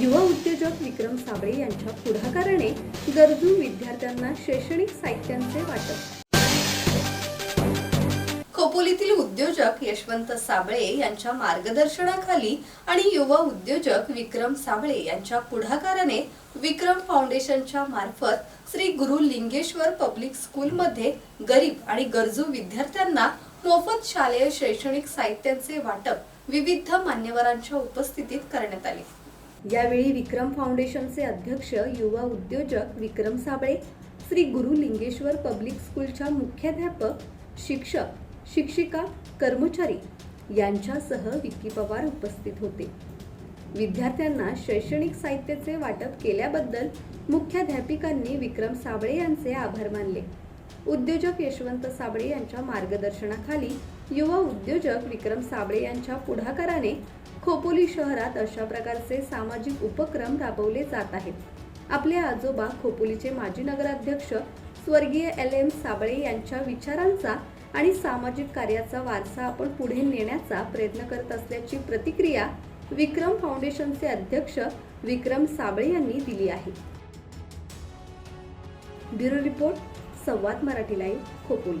युवा उद्योजक विक्रम साबळे यांच्या पुढाकाराने गरजू विद्यार्थ्यांना शैक्षणिक साहित्यांचे वाटप. खोपोलीतील उद्योजक यशवंत साबळे यांच्या मार्गदर्शनाखाली आणि युवा उद्योजक विक्रम साबळे यांच्या पुढाकाराने विक्रम फाउंडेशनच्या मार्फत श्री गुरु लिंगेश्वर पब्लिक स्कूलमध्ये गरीब आणि गरजू विद्यार्थ्यांना मोफत शालेय शैक्षणिक साहित्यांचे वाटप विविध मान्यवरांच्या उपस्थितीत करण्यात आले. यावेळी विक्रम फाउंडेशनचे अध्यक्ष युवा उद्योजक विक्रम साबळे श्री गुरु लिंगेश्वर पब्लिक स्कूलच्या मुख्याध्यापक शिक्षक शिक्षिका कर्मचारी यांच्यासह विक्की पवार उपस्थित होते. विद्यार्थ्यांना शैक्षणिक साहित्याचे वाटप केल्याबद्दल मुख्याध्यापिकांनी विक्रम साबळे यांचे आभार मानले. उद्योजक यशवंत साबळे यांच्या मार्गदर्शनाखाली युवा उद्योजक विक्रम साबळे यांच्या पुढाकाराने खोपोली शहरात अशा प्रकारचे सामाजिक उपक्रम राबवले जात आहेत. आपले आजोबा खोपोलीचे माजी नगराध्यक्ष स्वर्गीय एल. एम. साबळे यांच्या विचारांचा आणि सामाजिक कार्याचा वारसा आपण पुढे नेण्याचा प्रयत्न करत असल्याची प्रतिक्रिया विक्रम फाउंडेशनचे अध्यक्ष विक्रम साबळे यांनी दिली आहे. Bureau report Samvad Marathi live Khopoli.